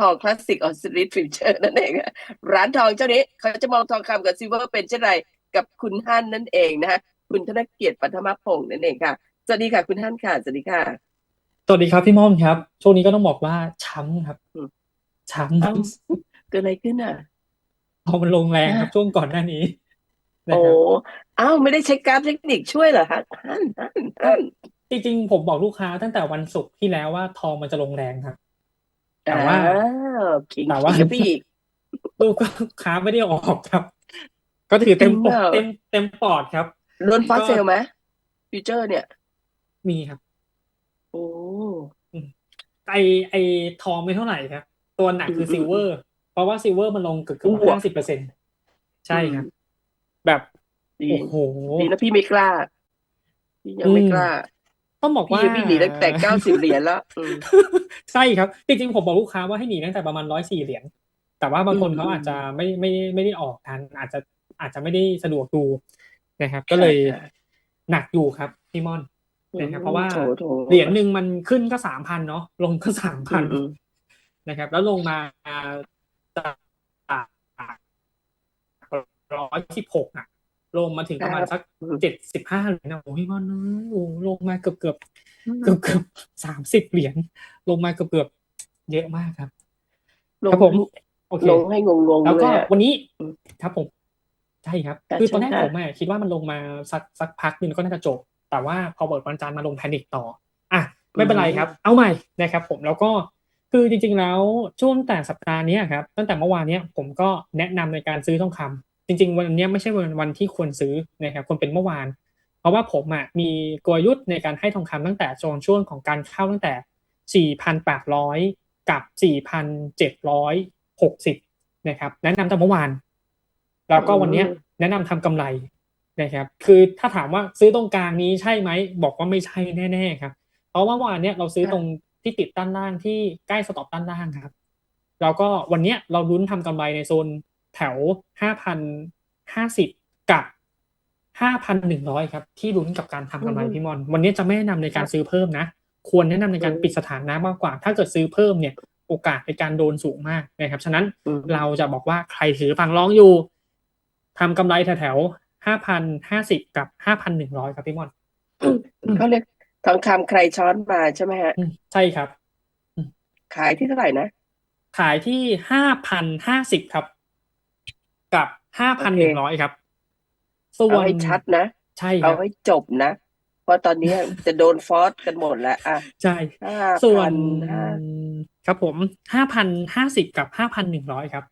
ทองคลาสสิกออสตรีทฟิวเจอร์นั่นเองอะร้านทองเจ้านี้เขาจะมองทองคำกับซิลเวอร์เป็นเช่นไรกับคุณฮั่นนั่นเองนะฮะคุณธนเกียรติปัทมพงศ์นั่นเองค่ะ สวัสดีค่ะ คุณฮั่นค่ะ สวัสดีค่ะ สวัสดีครับพี่ม่อมครับ ช่วงนี้ก็ต้องบอกว่าช้ำครับอืมช้เอ้าเกิดอะไรขึ้นอะำพอมันลงแรงครับฮะช่วงก่อนหน้านี้นะโอ้ครับอ้าวไม่ได้ใช้กราฟเทคนิคช่วยเหรอฮะฮั่นฮั่นฮั่นจริงๆผมบอกลูกค้าตั้งแต่วันศุกร์ที่แล้วว่าทองมันจะลงแรงครับ แต่ว่าอ้าวขิงแต่ว่าขิงกับพี่อีกลูกค้าไม่ได้ออกครับ ก็ถือเต็มปจริกงเปล่าเต็มเต็มปอดครับโดนฟอสก็เซลไหมฟิวเจอร์ เนี่ย มีครับ โอ้ไอไอทองไม่เท่าไหร่ครับ ตัวหนักคืออืมซิลเวอร์ เพราะว่าซิลเวอร์มันลงเกือบเกือบอ้วกห้าสิบเปอร์เซ็นใช่ครับ แบบดีโอ้โหดีนะพี่ไม่กล้าพี่ยังไม่อืมกล้า ต้องบอกพี่ว่ายังวิ่งหนีตั้งแต่เก้าสิบเหรียญแล้วอืมใช่ครับ จริงๆผมบอกลูกค้าว่าให้หนีตั้งแต่ประมาณร้อยสี่เหรียญแต่ว่าบางคนอืมเขาอาจจะไม่ไม่ไม่ได้ออกทันอาจจะอาจจะไม่ได้สะดวกดูนะครับ ก็เลยใช่หนักอยู่ครับพี่ม่อนนะครับเพราะว่าโถโถเหรียญหนึ่งมันขึ้นก็สามพันเนาะลงก็สามพันอืมนะครับ แล้วลงมาจากร้อยสิบหกอะ ลงมาถึงประมาณสักอืมเจ็ดสิบห้าเหรียญนะโอ้ยพี่ม่อนเอ้ยโอ้ลงมาเกือบเกือบอืมเกือบเกือบสามสิบเหรียญลงมาเกือบเกือบเยอะมากครับลงครับผมโอเคลงให้งงๆแล้วเลก็ยอะวันนี้อืมครับผมใช่ครับแต่คือตอนแรกใช่ค่ะผมอะคิดว่ามันลงมาสักสักพักหนึงก็น่าจะจบ แต่ว่าพอเปิดวันจันทร์มาลงแพนิคต่ออะไม่เป็นไรครับ เอาใหม่นะครับ ผมแล้วก็คือจริง ๆ แล้วช่วงแต่สัปดาห์เนี้ยครับ ตั้งแต่เมื่อวานเนี้ยผมก็แนะนำในการซื้อทองคำ จริง ๆ วันนี้ไม่ใช่วันวันที่ควรซื้อนะครับควรเป็นเมื่อวาน เพราะว่าผมอะมีกลยุทธ์ในการให้ทองคำตั้งแต่โซนช่วงของการเข้าตั้งแต่ 4,800 กับ 4,760 นะครับแนะนำแต่เมื่อวาน แล้วก็วันนี้แนะนำทำกำไรนะครับ คือถ้าถามว่าซื้อตรงกลางนี้ใช่ไหม บอกว่าไม่ใช่แน่ๆครับ เพราะว่าเมื่อวานเนี้ยเราซื้อตรงที่ติดด้านล่างที่ใกล้สต็อปด้านล่างครับ แล้วก็วันเนี้ยเราลุ้นทำกำไรในโซน แถว 5,050 กับ 5,100 ครับ ที่ลุ้นกับการทำกำไรอืมพี่มอน วันนี้จะไม่แนะนำในการซื้อเพิ่มนะ ควรแนะนำในการอืมปิดสถานะมากกว่า ถ้าเกิดซื้อเพิ่มเนี่ย โอกาสในการโดนสูงมากนะครับ ฉะนั้นอืมเราจะบอกว่าใครถือฝั่งรองอยู่ทำกำไรแถวๆ5,050 กับ 5,100 ครับพี่มอนเขาเรียกทองคำใครช้อนมาใช่ไหมฮะอืมใช่ครับ ขายที่เท่าไหร่นะ ขายที่5,050ครับ กับ5,100ครับส่วเอานให้ชัดนะ ใช่คเอารับ ให้จบนะ เพราะตอนนี้จะโดนฟอสกันหมดแล้วอะใช่ ห้าส่วพันนห้าครับผมห้าพันห้าสิบกับห้าพันหนึ่งร้อยครับ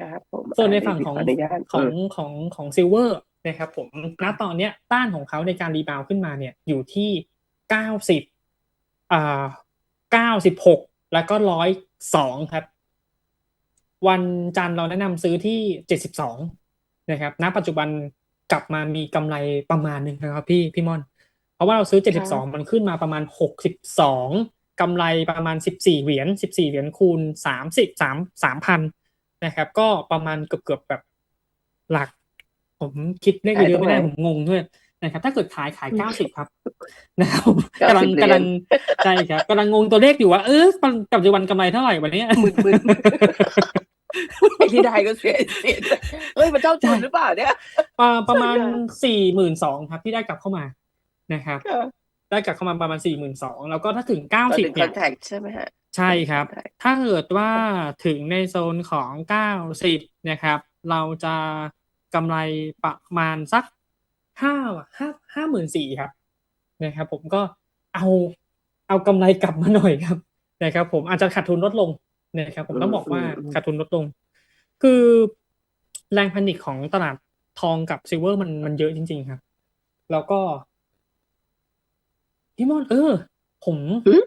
ครับผมส่วนในอ่าฝั่งเดี๋ยวของขออนุญาตของอืมของของซิลเวอร์นะครับผมณตอนเนี้ยต้านของเขาในการรีบาวด์ขึ้นมาเนี่ยอยู่ที่เก้าสิบอ่าเก้าสิบหกแล้วก็ร้อยสองครับ วันจันทร์เราแนะนำซื้อที่เจ็ดสิบสองนะครับณปัจจุบันกลับมามีกำไรประมาณหนึ่งนะครับพี่พี่ม่อน เพราะว่าเราซื้อ72มันขึ้นมาประมาณ62กำไรประมาณ14เหรียญ14เหรียญคูณ30 3 3,000นะครับ ก็ประมาณเกือบๆแบบหลัก ผมคิดเลขเยอะๆไม่ได้ผมงงด้วยนะครับ ถ้าเกิดขายขาย90ครับนะครับกำลัง90เหรียญกำลังใช่ครับกำลังงงตัวเลขอยู่ว่าเออปัจจุบันกำไรเท่าไหร่วันนี้มึนๆ ไอ้ที่ได้ก็เสียเสียเฮ้ยมันเท่าทุนหรือเปล่าเนี่ยอ่าประมาณใช่ค่ะสี่หมื่นสองครับที่ได้กลับเข้ามานะครับ ได้กลับเข้ามาประมาณสี่หมื่นสองแล้วก็ถ้าถึงเก้าตอนสิบถึงคเนี่อยนแทคใช่ไหมฮะใช่ครับ contact ถ้าเกิดว่าถึงในโซนของเก้าสิบนะครับ เราจะกำไรประมาณสักห้าห้าห้าหมื่นสี่ครับนะครับ ผมก็เอาเอากำไรกลับมาหน่อยครับนะครับ ผมอาจจะขาดทุนลดลง นะครับผมต้องบอกว่าอืมอืมขาดทุนลดลง คือแรงแพนิคของตลาดทองกับซิลเวอร์มันมันเยอะจริง ๆ ครับ แล้วก็พี่มอนเออ ผมหือ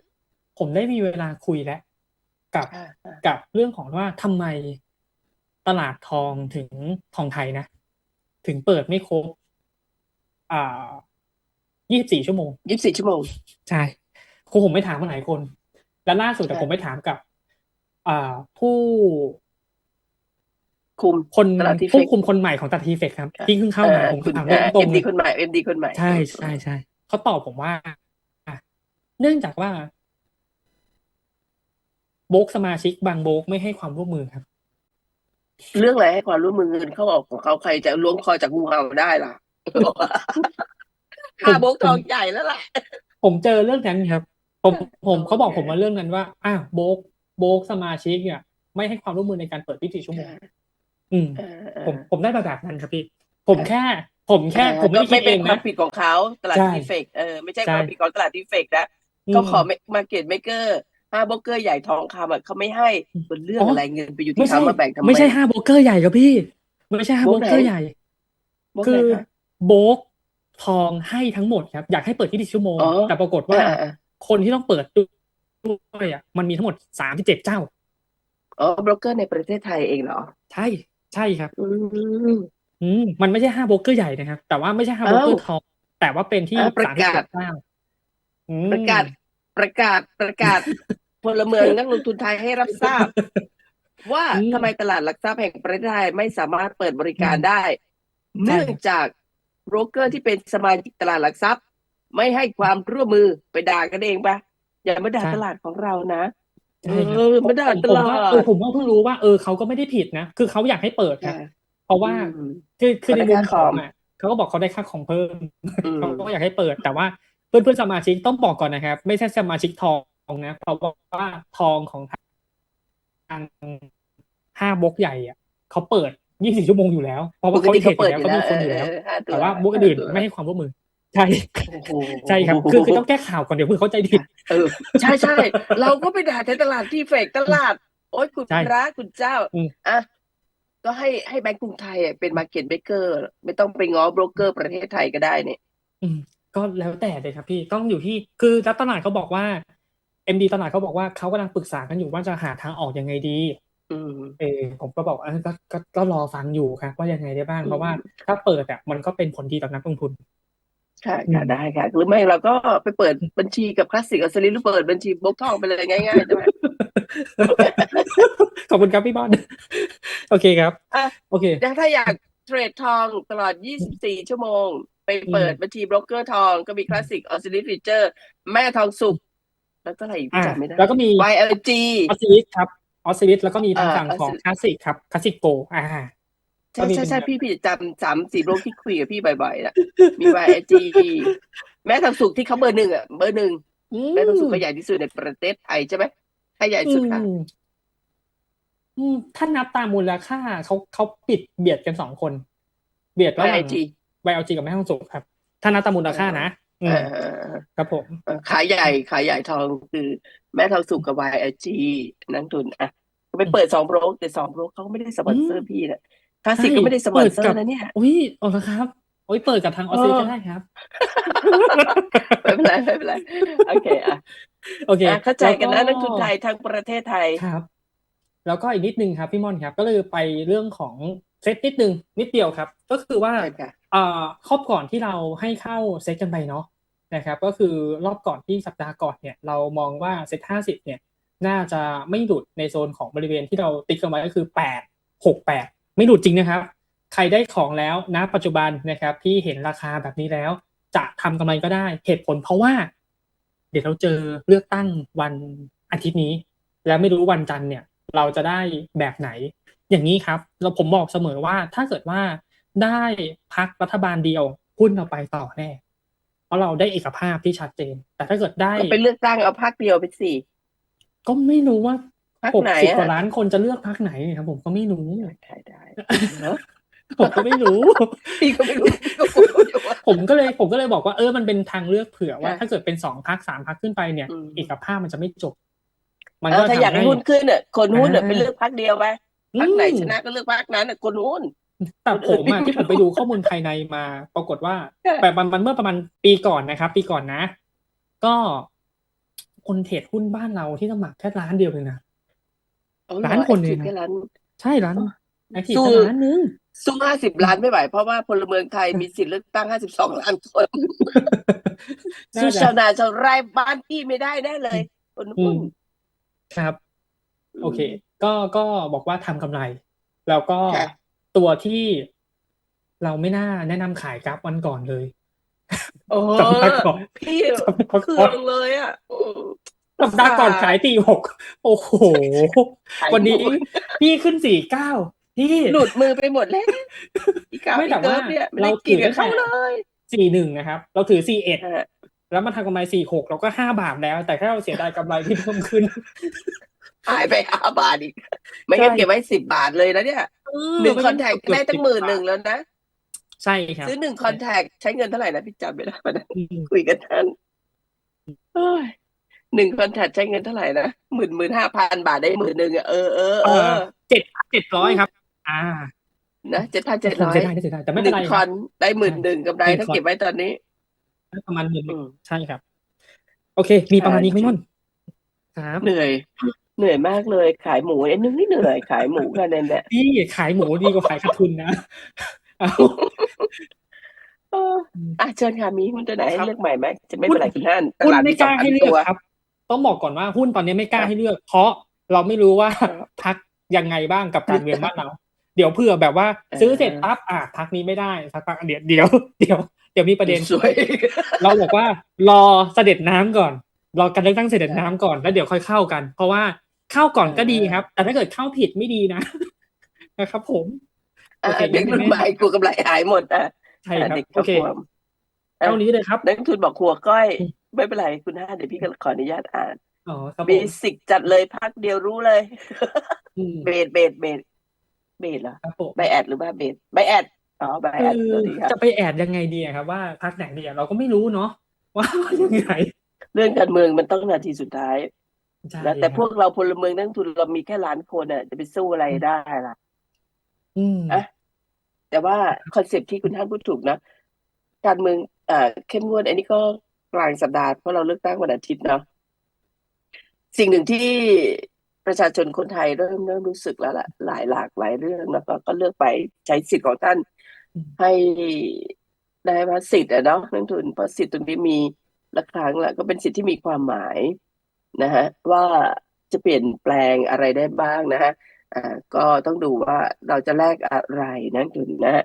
ผมได้มีเวลาคุยแล้วกับอ่าอ่ากับเรื่องของว่าทำไมตลาดทองถึงทองไทยนะ ถึงเปิดไม่ครบ อ่า24ชั่วโมงยี่สิบสี่ชั่วโมง ใช่ครูผมไปถามมาหลายคน และล่าสุดแต่ใช่ผมไปถามกับ อ่าผู้คุมคนตลาดทีเฟผู้กคุมคนใหม่ของตลาดทีเฟกครับ ที่เพิ่งเข้ามาอ่ผมคุณถามเอ็ตรงมๆเลดียคนใหม่เอ็มดีคนใหม่ ใช่ใช่ใช่เขาตอบผมว่าอะเนื่องจากว่าโบกสมาชิกบางโบกไม่ให้ความร่วมมือครับ เรื่องอะไรให้ความร่วมมือเงินเข้าออกของเขาใครจะล้วงคอจากงูเห่าได้ล่ะค่าโบกทองใหญ่แล้วล่ะ ผมเจอเรื่องนั้นครับ ผมผมเขาบอกผมมาเรื่องนั้นว่าอ้าวโบก โบกสมาชิกเนี่ย ไม่ให้ความร่วมมือในการเปิด24ชั่วโมง อืมเออเออผมผมได้มาแบบนั้นครับพี่ ผมแค่ ผมแค่ ผมไม่ได้คิดเองก็ไม่เป็นควานะมผิดของเขาตลาดใช่ดีเฟกเออไม่ใช่ใช่ความผิดของตลาดดีเฟกนะอืมเขาขอมาเก็ตเมเกอร์ห้าโบรกเกอร์ใหญ่ทองคำอะเขาไม่ให้เป็นเรื่องอ๋อออะไรเงินไปอยู่ไม่ที่ใช่เขามาแบ่งทำไมไม่ใช่ห้าโบรกเกอร์ใหญ่ครับพี่ไม่ใช่ห้าโบโบรรกกไหนเกอร์ใหญ่โบรกคืไหนอคะโบรกทองให้ทั้งหมดครับ อยากให้เปิดที่ชั่วโมงอ๋อแต่ปรากฏว่าอ่าอ่าคนที่ต้องเปิดด้ วยอะมันมีทั้งหมดสามสิบเจ็ดเจ้า อ๋อโบรกเกอร์ในประเทศไทยเองเหรอ ใช่ ใช่ครับ อืม อืมมันไม่ใช่ห้าโบรกเกอร์ใหญ่นะครับ แต่ว่าไม่ใช่ห้าโบรกเกอร์ทอง แต่ว่าเป็นที่อ่าประสามสิบกาศ เจ็ดเจ้าอืมประกาศประกาศ ประกาศ พลเมืองนักลงทุนไทยให้รับทราบ ว่าอืมทำไมตลาดหลักทรัพย์แห่งประเทศไทยไม่สามารถเปิดบริการได้ ใช่ เนื่องจากโบรกเกอร์ที่เป็นสมาชิกตลาดหลักทรัพย์ ไม่ให้ความร่วมมือไปด่ากันเองปะ อย่ามาด่าตลาดของเรานะใช่ครับเออมาด่าผมตผมลาว่าดเออผมว่าเพิ่งรู้ว่าเออเขาก็ไม่ได้ผิดนะคือเขาอยากให้เปิดครับค่ะเพราะว่าอืมคือคือในเขาได้มุมค่าขคอองมอะเขาก็บอกเขาได้ค่าของเพิ่มอืมเขาก็อยากให้เปิด แต่ว่าเพื่อนเพื่อนๆสมาชิกต้องบอกก่อนนะครับ ไม่ใช่สมาชิกทองนะเพราะว่าทองของทางห้าบล็อกใหญ่อะเขาเปิด24ชั่วโมงอยู่แล้ว เพราะปว่ากเขาติเห็เขานอเปิดยู่อแล้วยู่ก็แล้วมีคนอยู่แล้วเออห้าแต่ว่าบล็อกอื่นๆไม่ให้ความร่วมมือ ใช่โอ้โหใช่ครับคือคือต้องแก้ข่าวก่อนเดี๋ยวเพื่อนเข้าใจผิดเออใช่ใช่เราก็ไปด่าในตลาดที่เฟกตลาด โอ้ยคุณใช่พระคุณเจ้าอืมอะก็ให้ให้แบงก์กรุงไทยอะเป็นมาร์เก็ตเบเกอร์ ไม่ต้องไปง้อโบรกเกอร์ประเทศไทยก็ได้เนี่ยอืมก็แล้วแต่เลยครับพี่ต้องอยู่ที่คือแล้วตลาดเขาบอกว่าเอ็มดีตลาดเขาบอกว่าเขากำลังปรึกษากันอยู่ว่าจะหาทางออกยังไงดีอืมเออผมก็บอกเออก็ก็ก็รอฟังอยู่ครับว่ายังไงได้บ้างอืมเพราะว่าถ้าเปิดอะมันก็เป็นผลดีต่อนักลงทุน ค่ะอืมค่ะได้ค่ะ หรือไม่เราก็ไปเปิดบัญชีกับคลาสสิกอัสลินหรือเปิดบัญชีโบกทองไปเลยง่ายๆใช่ไหมขอบคุณครับพี่บอลโอเคครับอะโอเคถ้าอยากเทรดทองตลอด 24 ชั่วโมง ไปเปิดอืมบัญชีโบรกเกอร์ทองก็มีคลาสสิกออสซิลิฟีเจอร์แม่ทองสุกแล้วก็อะไรอีกอ่าจำไม่ได้ แล้วก็มี YLG ออสซิลิสครับออสซิลิสแล้วก็มีทางอ่าฝั่งของ Osiris คลาสสิกครับคลาสสิกโกอ่า ใช่ก็มีใช่ใช่เป็นพี่พี่จำสามสี่โรคที่คุยกับพี่บ่อยๆนะมี YLG แม่ทองสุกที่เขาเบอร์หนึ่งอะเบอร์หนึ่งอืแม่ทองสุกเขาใหญ่ที่สุดในประเทศไทยใช่ไหมใครใหญ่สุดค่ะอืมอืมถ้านับตามมูลค่าเขาเขาปิดเบียดกันสองคน เบียดระหว่าง YLG YLG กับแม่ฮ่องสุกครับ ถ้านับตามมูลค่านะอืเอมอเออเออครับผมเออขายใหญ่ขายใหญ่ทองคือ แม่ทองสุกกับ YLG นักทุนอะก็ไปเปิดสองโบรกแต่สองโบรกเขาก็ไม่ได้สปอนเซอร์พี่นะ คลาสสิกก็ไม่ได้สปอนเซอร์นะเนี่ย อุ้ยโอ้แล้วครับโอ้ยเปิดกับทางออสเตรเลียเออก็ได้ครับ ไม่เป็นไรไม่เป็นไรโอเคอะโอเคอะเข้าใจกันนะแล้วนักทุนไทยทั้งประเทศไทย ครับ แล้วก็อีกนิดนึงครับพี่ม่อนครับ ก็เลยไปเรื่องของเซตนิดนึงนิดเดียวครับ ก็คือว่าใช่ค่ะอ่าครอบก่อนที่เราให้เข้าเซตกันไปเนาะนะครับก็คือรอบก่อนที่สัปดาห์ก่อนเนี่ยเรามองว่าเซตห้าสิบเนี่ยน่าจะไม่หลุดในโซนของบริเวณที่เราติ๊กกันไว้ก็คือแปดหกแปด ไม่หลุดจริงนะครับ ใครได้ของแล้วณปัจจุบันนะครับ ที่เห็นราคาแบบนี้แล้ว จะทำกำไรก็ได้เหตุผลเพราะว่า เดี๋ยวเราเจอเลือกตั้งวันอาทิตย์นี้ แล้วไม่รู้วันจันทร์เนี่ย เราจะได้แบบไหน อย่างนี้ครับ เราผมบอกเสมอว่าถ้าเกิดว่าได้พักรัฐบาลเดียวหุ้นเราไปต่อแน่เพราะเราได้เอกภาพที่ชัดเจน แต่ถ้าเกิดได้ก็ไปเลือกตั้งเอาพักเดียวไปสิก็ไม่รู้ว่าพรรค หกไหนสิบอะกว่าล้านคนจะเลือกพักไหนครับผมก็ไม่รู้ได้ได้เนอะผมก็ไม่รู้พี่ก็ไม่รู้พี่ก็พูดอยู่ว่าผมก็เลยผมก็เลยบอกว่าเออมันเป็นทางเลือกเผื่อว่าค่ะถ้าเกิดเป็นสองพักสามพักขึ้นไปเนี่ยอืมเอกภาพมันจะไม่จบ มันเอก็อถ้าอยากทำให้ให้หุ้นขึ้นอะคนหุ้นอะอ่าไปเลือกพักเดียวไปพักไหนอืมชนะก็เลือกพักนั้นอะคนหุ้นแต่ผมอะที่ผมไปดูข้อมูลภายในมา ปรากฏว่าค่ะแบบมันมันเมื่อประมาณปีก่อนนะครับ ปีก่อนนะ ก็คนเทรดหุ้นบ้านเราที่สมัครแค่ล้านเดียวเลยนะ เอาเหรอล้านคนเองแอคทีฟนะแค่ล้านใช่ล้านแอคทีฟสู้แค่ล้านนึง สู้ห้าสิบล้านไม่ไหว เพราะว่าพลเมืองไทยมีสิทธิ์เลือกตั้งห้าสิบสองล้านคน น่าสู้จะชาวนาชาวไร่บ้านพี่ไม่ได้แน่เลยคนอืหุ้นมครับโอเค ก็ก็บอกว่าทำกำไร แล้วก็ค่ะ ตัวที่เราไม่น่าแนะนำขายกราฟวันก่อนเลย โอ้โหสัปดาห์ก่อนพี่สัปดาห์เครื่ก่ออน งเลยอะอืม สัปดาห์ก่อนขายสี่หกโอ้โหขายวันนี้หมดพี่ขึ้นสี่เก้าพี่หลุดมือไปหมดแล้วอีกาไม่อีแต่เกิว่าร์ฟเนี่ยไม่เราได้กินกับถือเขาแต่เลยสี่หนึ่งนะครับ เราถือสี่เอ็ดอะแล้วมาทำกำไรสี่หกเราก็ห้าบาทแล้ว แต่แค่เราเสียดายกำไรที่เพิ่มขึ้นหายไปห้าบาทอีก ไม่งั้นใช่เก็บไว้สิบบาทเลยนะเนี่ยหนึ่งคอนแทคเกือบได้ตั้ง10หมื่นหนึ่งแล้วนะ ใช่ครับ ซื้อหนึ่งคอนแทคใช้เงินเท่าไหร่นะพี่จำไม่ได้วันนั้นอืมคุยกันท่านเอ้ย หนึ่งคอนแทคใช้เงินเท่าไหร่นะหมื่นหมื่นห้าพันบาทได้หมื่นหนึ่งอะเออเออเอเอออเจ็ดเจ็ดร้อยครับ อ่า นะเจ็ดพันเจ็ดผมร้อยเสียดายเสียดายแต่ไม่หเป็นนึ่ไรงคคอรับนได้หมื่นหนึ่งกำไรหนึ่งถ้าคอนเก็บไว้ตอนนี้ประมาณหมื่นหนึ่อืงมใช่ครับ โอเค มีประมาณนี้ไหมนุ่นครับเหนื่อย เหนื่อยมากเลยขายหมูไอ้นึงนี่เหนื่อยขายหมูกันเนี่ยแหละพี่ขายหมูดีกว่าขายขาดทุนนะเอาเอออะเชิญค่ะมีหุ้นตัวไหนให้ครับเลือกใหม่ไหมจะไม่เป็นไรคุณท่านตหุ้นลาดไม่มีกสองล้าพัให้นเลืตัวอกครับ ต้องบอกก่อนว่าหุ้นตอนนี้ไม่กล้าให้เลือก เพราะเราไม่รู้ว่าครับพักยังไงบ้างกับการเมืองบ้านเรา เดี๋ยวเผื่อแบบว่าเออซื้อเสร็จปั๊บอะพักนี้ไม่ได้สักพักเดี๋ยวเดี๋ยวเดี๋ยวเดี๋ยวมีประเด็นสวยเราบอกว่ารอเสด็จน้ำก่อน รอการเลือกตั้งเสด็จน้ำก่อนแล้วเดี๋ยวค่อยเข้ากัน เพราะว่าเข้าก่อนก็ดีครับ แต่ถ้าเกิดเข้าผิดไม่ดีนะนะครับ ผมอะโอเคเด็กรุ่นใหม่กลัวกำไรหายหมดอะใช่ครับเด็กโอเคกลัวเท่านี้เลยครับนักลงทุนบอกหัวก้อยอืม ไม่เป็นไรคุณห้าเดี๋ยวพี่ก็ขออนุญาตอ่านอ๋อครับเบผมสิกจัดเลยพักเดียวรู้เลย อืมเบสเบสเบสเบสเหรอครับผมใบแอดหรือว่าเบสใบแอดอ๋อใบแอดคือสวัสดีครับ จะไปแอดยังไงดีอะครับว่าพักไหนดีอะเราก็ไม่รู้เนาะว่ายังไงเรื่องการเมืองมันต้องนาทีสุดท้ายใช่นะแต่ครับพวกเราพลเมืองนักลงทุนเรามีแค่ล้านคนอะ จะไปสู้อะไรได้ล่ะ อืมอะ แต่ว่าคอนเซ็ปต์ที่คุณท่านพูดถูกนะ การเมืองเอ่อเข้มงวด อันนี้ก็ กลางสัปดาห์เพราะเราเลือกตั้งวันอาทิตย์เนาะสิ่งหนึ่งที่ประชาชนคนไทยเริ่มเริ่มรู้สึกแล้วล่ะหลายหลากหลายเรื่องแล้วก็ก็เลือกไปใช้สิทธิ์ของท่านให้ได้มาสิทธิ์อะเนาะนักทุนเพราะสิทธิ์ตรงนี้มีละครั้งละก็เป็นสิทธิ์ที่มีความหมายนะฮะว่าจะเปลี่ยนแปลงอะไรได้บ้างนะฮะอ่าก็ต้องดูว่าเราจะแลกอะไรนักถุนนะ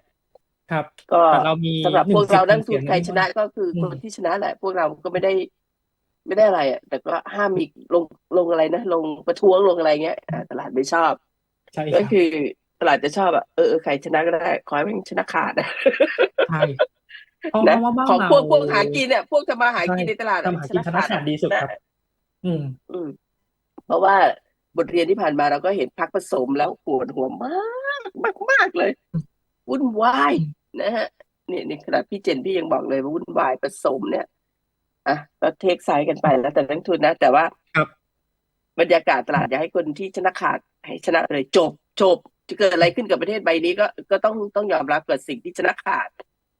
ครับ ก็แต่เรามีสำหรับหนึ่พงวกเราสิทธิ์นักลงทุนเสียงใครนะชนะก็คืออมคนที่ชนะแหละ พวกเราก็ไม่ได้ ไม่ได้อะไรอะแต่ก็ห้ามมีลงลงอะไรนะลงประท้วงลงอะไรเงี้ยอ่าตลาดไม่ชอบใช่คก็รับคือตลาดจะชอบอะเออเออใครชนะก็ได้ ขอให้มันชนะขาดนะใช่เพราะนะว่าบ้านของเราพวกพวกหากินเนี่ยพวกทำมาหากินใช่ในตลาดทำหากินชนะขาดดีสุดครับนะอืม อืม เพราะว่าบทเรียนที่ผ่านมาเราก็เห็นพักผสมแล้วปวดหัวมากมากมากเลยวุ่นวาย นะฮะนี่นี่ขนาดพี่เจนพี่ยังบอกเลยว่าวุ่นวายผสมเนี่ยอะก็เทคไซด์กันไปแล้วแต่นักลงทุนนะ แต่ว่าครับ บรรยากาศตลาดอยากให้คนที่ชนะขาดให้ชนะเลยจบจบจะเกิดอะไรขึ้นกับประเทศใบนี้ก็ก็ต้องต้องยอมรับกับสิ่งที่ชนะขาด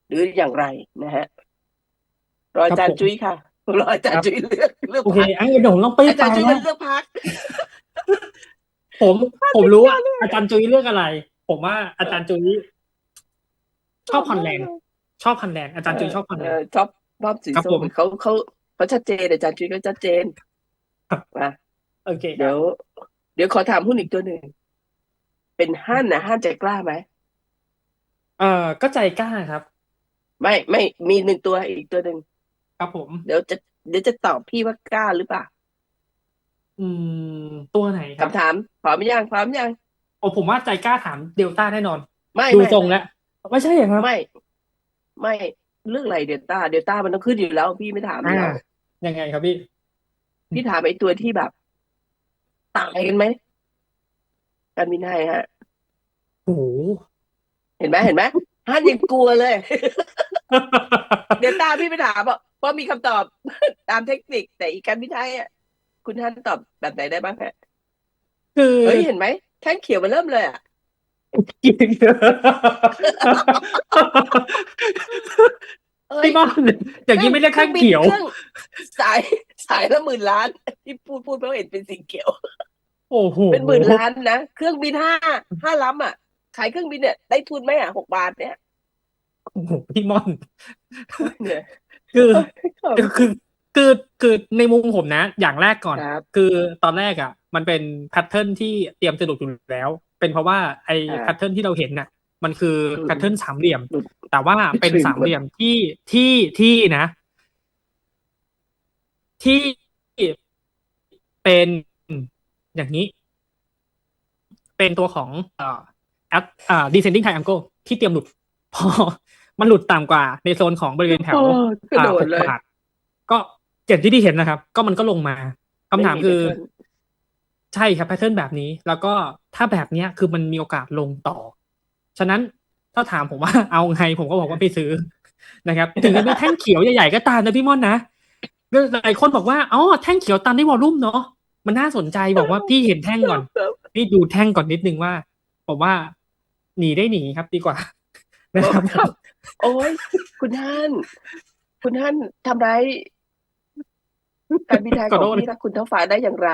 หรืออย่างไรนะฮะรออาจารย์จุ้ยค่ะรออาจารย์จุ้ยเลือกเลือกโอเคพักไอ้เดี๋ยวผมต้องไปอาจารย์จุ้ยแล้วเลือกพักผมผมรู้ว่าอาจารย์จุ้ยเลือกอะไร ผมว่าอาจารย์จุ้ย ชอบฮอลแลนด์ชอบฮอลแลนด์อาจารย์จุ้ยชอบฮอลแลเอนอด์ชอบชอบสีครับส้ผมมเขาเขาเขาชัดเจนอาจารย์จุ้ยก็ชัดเจนครับมาโอเคคเดี๋รัยบวเดี๋ยวขอถามหุ้นอีกตัวหนึ่งเป็นห้านนะห้านใจกล้าไหมเอ่อก็ใจกล้าครับ ไม่ไม่มีหนึ่งตัวอีกตัวหนึ่งครับผม เดี๋ยวจะเดี๋ยวจะตอบพี่ว่ากล้าหรือเปล่าอืม ตัวไหนครับคำถามพร้อมยังพร้อมยังโอ้ผมว่าใจกล้าถามเดลต้าแน่นอน ไม่ดูไม่ทรงแล้ว ไม่ใช่เหรอครับไม่ ไม่เรื่องอะไรเดลต้าเดลต้ามันต้องขึ้นอยู่แล้ว พี่ไม่ถามอ่าแล้วยังไงครับพี่ พี่ถามไอ้ตัวที่แบบตายกันไหมการบินไทยฮะ โอ้โห เห็นไหมเห็นไหมฮันยังกลัวเลย เดลต้าพี่ไปถามอะเพราะมีคำตอบ ตามเทคนิค แต่อีกการพิทัยอะคุณท่านตอบแบบไหนได้บ้างฮะคือ เฮ้ยเห็นไหมแท่งเขียวมันเริ่มเลยอะ กินเอ้ยพี่บ้านอย่างนี้ไม่เรียกข้างเขียว ครื่องสายสายละหมื่นล้าน ที่พูดพูดเพราะเห็นเป็นสีเขียว โอ้โหเป็นหมื่นล้านนะเครื่องบินห้าห้าลำอะ ขายเครื่องบินเนี่ยได้ทุนไหมอะหกบาทเนี่ยโอ้โหพี่ม่อน เนี่ยคือ คือคือคือคือในมุมผมนะ อย่างแรกก่อน ครับ คือตอนแรกอะ มันเป็นแพทเทิร์นที่เตรียมจะหลุดอยู่แล้ว เป็นเพราะว่าไอ้อ่าแพทเทิร์นที่เราเห็นน่ะมันคืออืมแพทเทิร์นสามเหลี่ยมหลุดแต่ว่าเป็นหลุดสามเหลี่ยมที่ที่ที่นะ ที่เป็นอย่างนี้ เป็นตัวของเอ่อ at อ่า descending triangle ที่เตรียมหลุด พอมันหลุดต่ำกว่าในโซนของบริเวณแถวโอ้กระอ่าโดหดกเลยบาทก็เจ็ดที่ที่เห็นนะครับ ก็มันก็ลงมาคำถามคือ ใช่ครับแพทเทิร์นแบบนี้ แล้วก็ถ้าแบบเนี้ยคือมันมีโอกาสลงต่อ ฉะนั้นถ้าถามผมว่าเอาไงผมก็บอกว่าไปซื้อนะครับ ถึงจะเป็นแท่งเขียวใหญ่ๆก็ตามนะพี่ม่อนนะหลายคนบอกว่าอ๋อแท่งเขียวตามด้วยวอลลุ่มเนาะมันน่าสนใจบอกว่าพี่เห็นแท่งก่อนพี่ดูแท่งก่อนนิดนึงว่าผมว่าหนีได้หนีครับดีกว่านะครับครับโอ้ยคุณท่าน คุณท่านทำร้ายการบินไทยขอขโทองษพี่รักคุณเท่าฟ้าได้อย่างไร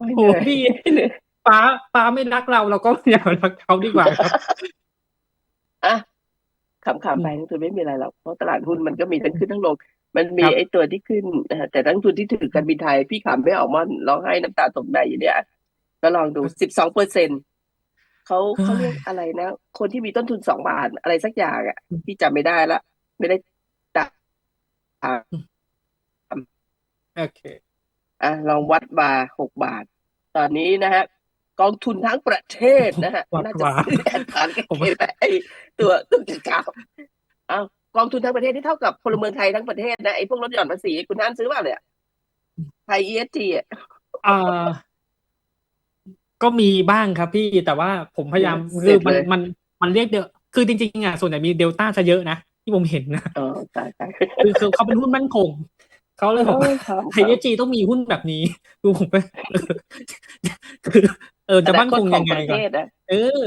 โอ้ยโอ้เหนื่อยพี่เหนื่อยป้าป้าไม่รักเราเราก็อย่ารักเขาดีกว่าครับอะขำๆไปนักทุนไม่มีอะไรหรอกเพราะตลาดหุ้นมันก็มีทั้งขึ้นทั้งลง มันมีครับไอ้ตัวที่ขึ้นนะฮะแต่นักทุนที่ถือการบินไทย พี่ขำไม่ออกมันร้องไห้น้ำตาตกในอยู่เนี่ยก็ลองดูสิบสองเปอร์เซ็นเขาเขาเรียกอะไรนะ คนที่มีต้นทุนสองบาทอะไรสักอย่างอะพี่จำไม่ได้ละ ไม่ได้ตัดโอเค อะลองวัดบาหกบาท ตอนนี้นะฮะกองทุนทั้งประเทศนะฮะวัดน่าจะบาซื้อแอนทานกันผมเองแหละไอ้ตัวตัวกาวเอากองทุนทั้งประเทศที่เท่ากับพลเมืองไทยทั้งประเทศนะไอ้พวกลดหย่อนภาษีคุณท่านซื้อเปล่าเนี่ยไทย ESG อะอ่าก็มีบ้างครับพี่แต่ว่าผมพยายามเสร็คือจมันเลยมันมันเรียกเดลคือจริงๆอะส่วนใหญ่มีเดลต้าซะเยอะนะที่ผมเห็นนะเออตายตายคือคือเขาเป็นหุ้นมั่นคง เขาเลยบอกว่าโอ้ยครับไทยจีต้องมีหุ้นแบบนี้ดูผมไปเออคือเออจะมั่นคงยังไงอนาตขอปก่อระนเทศนะเออ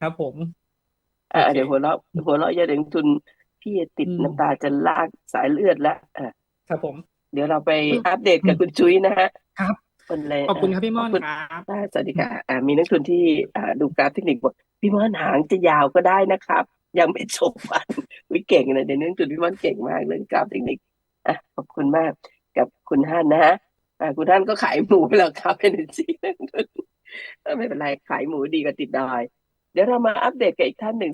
ครับผมอะโอเคเดี๋ยวหัวเราะหัวเราะเยอะเดี๋ยวทุนพี่ติดอืมน้ำตาจะลากสายเลือดแล้วอะครับผม เดี๋ยวเราไปอัปเดตกับคุณจุ้ยนะฮะครับคนเลยขอบคุณครับพี่ม่อนขบคุณครับได้สวัสดีค่ะอ่ามีนักทุนที่อ่าดูกราฟเทคนิคบอกพี่ม่อนหางจะยาวก็ได้นะครับ ยังไม่จบวันวิเก่งเลยเดี๋ยวนี้นักทุนพี่ม่อนเก่งมากเรื่องกราฟเทคนิค อะขอบคุณมากกับคุณท่านนะฮะคุณท่านก็ขายหมูไปแล้วครับเป็นจริงนักทุนเออไม่เป็นไรขายหมูดีกว่าติดดอย เดี๋ยวเรามาอัปเดตกับอีกท่านหนึ่ง